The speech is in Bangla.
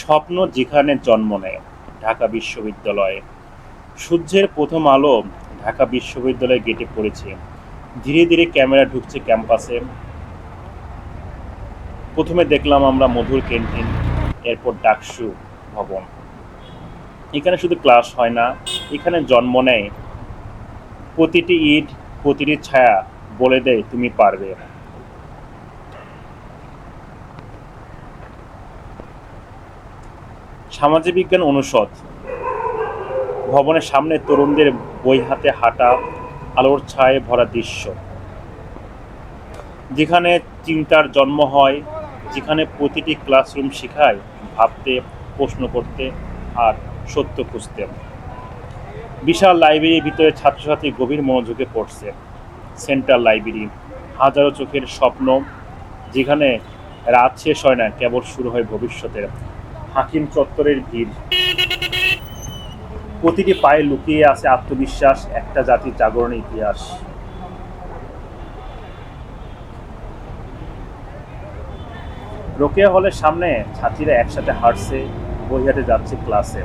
স্বপ্ন যেখানে জন্ম নেয়, ঢাকা বিশ্ববিদ্যালয়ে। সূর্যের প্রথম আলো ঢাকা বিশ্ববিদ্যালয়ে গেটে পড়েছে। ধীরে ধীরে ক্যামেরা ঢুকছে ক্যাম্পাসে। প্রথমে দেখলাম আমরা মধুর ক্যান্টিন, এরপর ডাকসু ভবন। এখানে শুধু ক্লাস হয় না, এখানে জন্ম নেয়। প্রতিটি ইট, প্রতিটি ছায়া বলে দেয়, তুমি পারবে। সামাজিক বিজ্ঞান অনুষদ। ভবনের সামনে তরুণদের বই হাতে হাঁটা, আলোর ছায়ে ভরা দৃশ্য। যেখানে চিন্তার জন্ম হয়, যেখানে প্রতিটি ক্লাসরুম শেখায়, ভাবতে, প্রশ্ন করতে আর সত্য খুঁজতে। বিশাল লাইব্রেরির ভিতরে ছাত্রছাত্রী গভীর মনোযোগে পড়ছে। সেন্ট্রাল লাইব্রেরি, হাজারো চোখের স্বপ্ন, যেখানে রাত শেষ হয় না, কেবল শুরু হয় ভবিষ্যতের। হাকিম চত্বরের ভিড়। প্রতিটি পায়ে লুকিয়ে আছে আত্মবিশ্বাস, একটা জাতির জাগরণের ইতিহাস। রোকেয়া হলের সামনে ছাত্রীরা একসাথে হাঁটছে বই যাচ্ছে ক্লাসে।